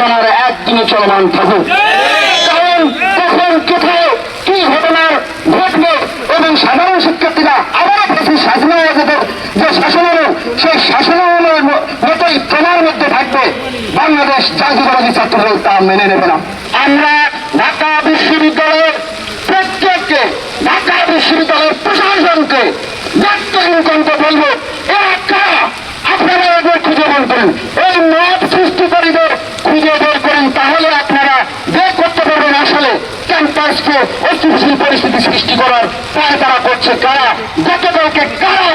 বিবেচনার একদিনে চলমান থাকুক। কারণ কখন, কোথায়, কি ঘটনার ঘটবে এবং সাধারণ শিক্ষার্থীরা আবারও ফেসি শাসনাবাদের যে শাসনামল, সেই ম- মতোই প্রমার মধ্যে থাকবে। বাংলাদেশ জাতীয়তাবাদী ছাত্রদল তা মেনে নেবে না। আমরা ঢাকা বিশ্ববিদ্যালয়ের প্রত্যেককে, ঢাকা বিশ্ববিদ্যালয়ের প্রশাসনকে ডাক্তারিন কণ্ঠে বলব এরা কারা আপনারা খুঁজে বের ক্যাম্পাসকে অস্থিতিশীল পরিস্থিতি সৃষ্টি করার প্রায় তারা করছে কারা? গতকালকে কারা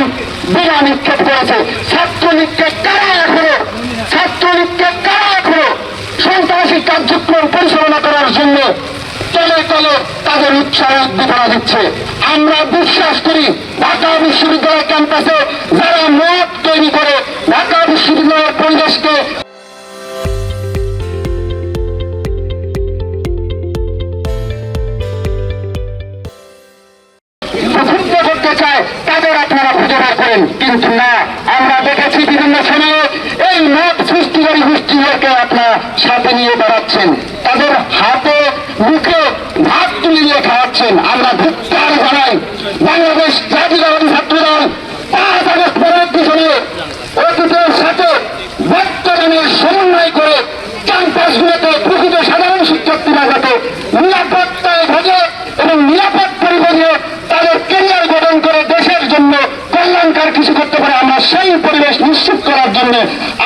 বিনা নিক্ষেপ করেছে? ছাত্রলীগকে কারা এখনও? ছাত্রলীগকে কারা এখনও? সন্ত্রাসী কার্যক্রম পরিচালনা করার জন্য তলে তলে তাদের উৎসাহ উদ্দীপনা দিচ্ছে। আমরা বিশ্বাস করি ঢাকা বিশ্ববিদ্যালয় ক্যাম্পাসে যারা মত তৈরি করে, ঢাকা বিশ্ববিদ্যালয়ের পরিবেশকে সৃষ্টিকারী আপনার সাথে নিয়ে বেড়াচ্ছেন। তাদের হাতে, মুখে ভাত তুলে নিয়ে খাওয়াচ্ছেন। আমরা ধিক্কার জানাই, বাংলাদেশ জাতীয় ছাত্রদল আগস্ট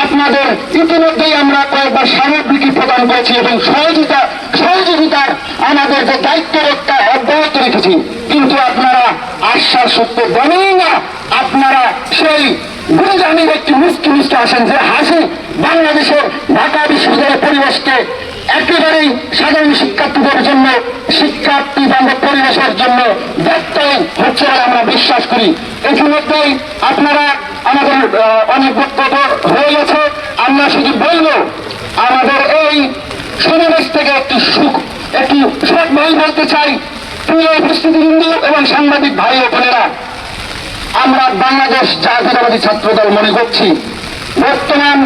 আপনাদের ইতিমধ্যেই আমরা কয়েকবার সামগ্রিকী প্রদান করেছি এবং সহযোগিতা, সহযোগিতার আমাদের যে দায়িত্ব রক্ষা অব্যাহত রেখেছি। কিন্তু আপনারা আশ্বাস সত্য বলেন না, আপনারা সেই গুরুজানির একটি মিষ্টি মিষ্টি আসেন যে হাসি বাংলাদেশের ঢাকা বিশ্ববিদ্যালয়ের পরিবেশকে একেবারেই সাধারণ শিক্ষার্থীদের জন্য, শিক্ষার্থী বান্ধব পরিবেশের জন্য ব্যত্যয় হচ্ছে আমরা বিশ্বাস করি। ইতিমধ্যেই আপনারা আমাদের অনেক বক্তব্য হয়ে গেছে। আমরা শুধু বলব, আমাদের এই সমাবেশ থেকে একটি সুখ, একটি সব মই বলতে চাই। প্রিয় উপস্থিতি হিন্দু এবং সাংবাদিক ভাই ও বোনেরা, আমরা বাংলাদেশ জাতীয়তাবাদী ছাত্রদল মনে করছি, বর্তমান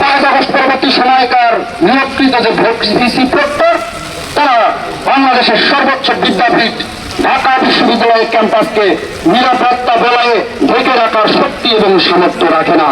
পাঁচ আগস্ট পরবর্তী সময়কার নিয়োগকৃত যে ভোট ভিসি প্রক্টর তারা বাংলাদেশের সর্বোচ্চ বিদ্যাপীঠ ঢাকা বিশ্ববিদ্যালয়ের ক্যাম্পাসকে নিরাপত্তা বলয়ে ঢেকে রাখার শক্তি এবং সামর্থ্য রাখে না।